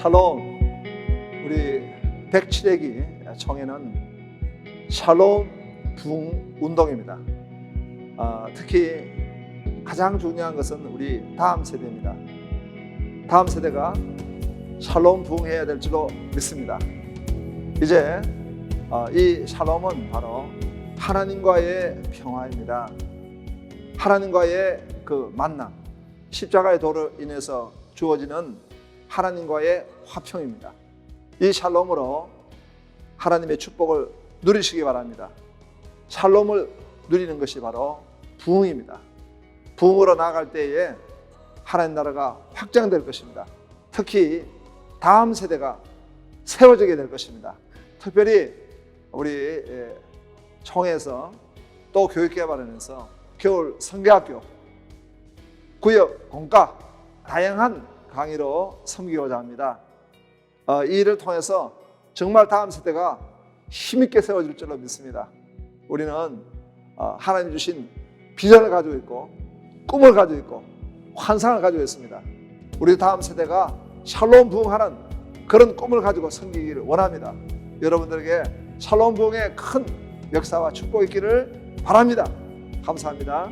샬롬 우리 백칠대기 청에는 샬롬 부흥 운동입니다. 아, 특히 가장 중요한 것은 우리 다음 세대입니다. 다음 세대가 샬롬 부흥해야 될 줄로 믿습니다. 이제 어, 이 샬롬은 바로 하나님과의 평화입니다. 하나님과의 그 만남, 십자가의 도로 인해서 주어지는 하나님과의 화평입니다. 이 샬롬으로 하나님의 축복을 누리시기 바랍니다. 샬롬을 누리는 것이 바로 부흥입니다. 부흥으로 나아갈 때에 하나님 나라가 확장될 것입니다. 특히 다음 세대가 세워지게 될 것입니다. 특별히 우리 예, 총에서 또 교육개발원에서 겨울 성교학교, 구역, 공과 다양한 강의로 섬기고자 합니다. 어, 이 일을 통해서 정말 다음 세대가 힘있게 세워질 줄로 믿습니다. 우리는 어, 하나님 주신 비전을 가지고 있고 꿈을 가지고 있고 환상을 가지고 있습니다. 우리 다음 세대가 샬롬 부흥하는 그런 꿈을 가지고 섬기기를 원합니다. 여러분들에게 샬롬 부흥의 큰 역사와 축복이 있기를 바랍니다. 감사합니다.